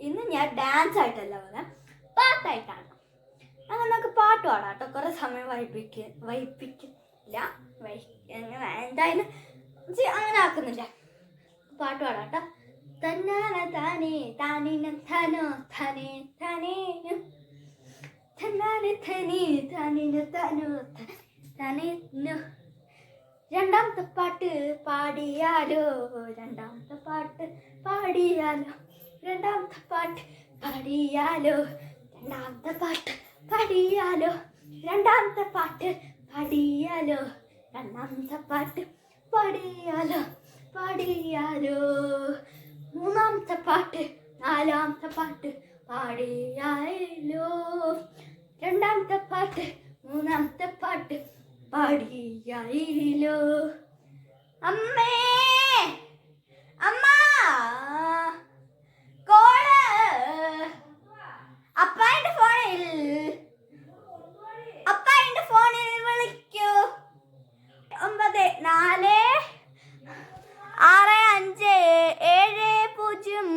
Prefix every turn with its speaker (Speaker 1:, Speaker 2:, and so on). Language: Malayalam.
Speaker 1: ഇന്ന് ഞാൻ ഡാൻസ് ആയിട്ടല്ല പോലെ പാട്ടായിട്ടാണ് അങ്ങനെ നമുക്ക് പാട്ട് പാടാം കേട്ടോ കുറേ സമയം വൈപ്പിക്ക വൈപ്പിക്കില്ല. എന്തായാലും അങ്ങനെ ആക്കുന്നില്ല. പാട്ട് പാടാം കേട്ടോ തന്നാന താനേ തനേ ധനോ ധനേനു രണ്ടാമത്തെ പാട്ട് പാടിയാലോ? രണ്ടാമത്തെ പാട്ട് പാടിയാലോ? രണ്ടാമത്തെ പാട്ട് പാടിയാലോ? രണ്ടാമത്തെ പാട്ട് പാടിയാലോ? രണ്ടാമത്തെ പാട്ട് പാടിയാലോ? രണ്ടാമത്തെ പാട്ട് പാടിയാലോ? പാടിയാലോ? മൂന്നാമത്തെ പാട്ട് നാലാമത്തെ പാട്ട് പാടിയാലോ? രണ്ടാമത്തെ പാട്ട് മൂന്നാമത്തെ പാട്ട് പാടിയായില്ലോ അമ്മേ അമ്മ! നാല് ആറ് അഞ്ച് ഏഴ് പൂജ്യം